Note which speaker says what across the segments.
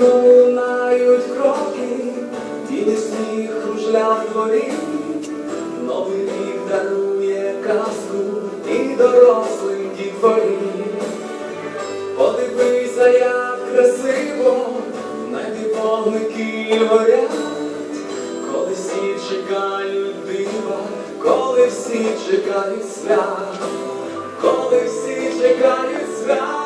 Speaker 1: вікно лунають кроки, тіні сніг кружля в дворі, новий рік дарує казку і дорослим дітворі. Подивися, як красиво, небі вогники горять, коли всі чекають дива, коли всі чекають свят, коли всі чекають свят.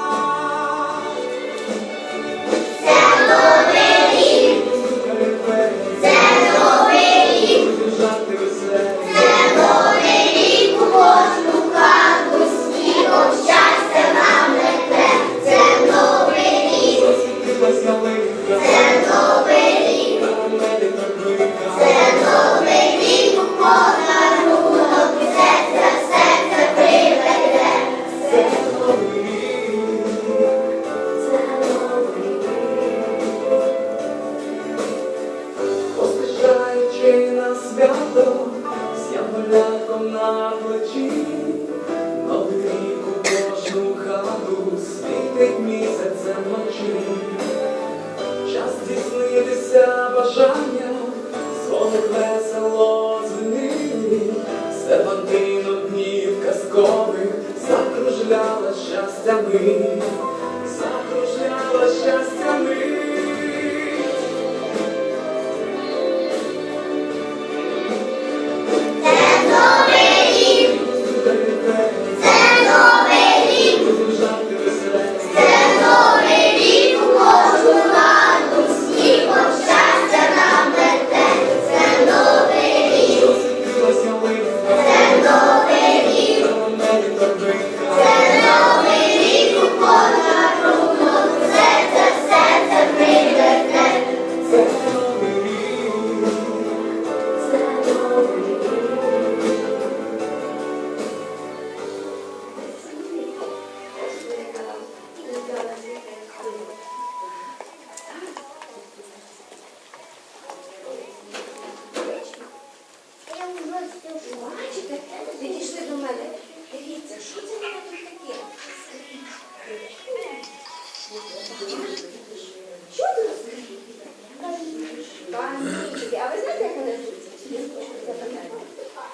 Speaker 1: розсвітилась днів закружляла щастя ми, закружляла щастями.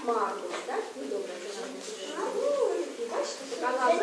Speaker 1: magro.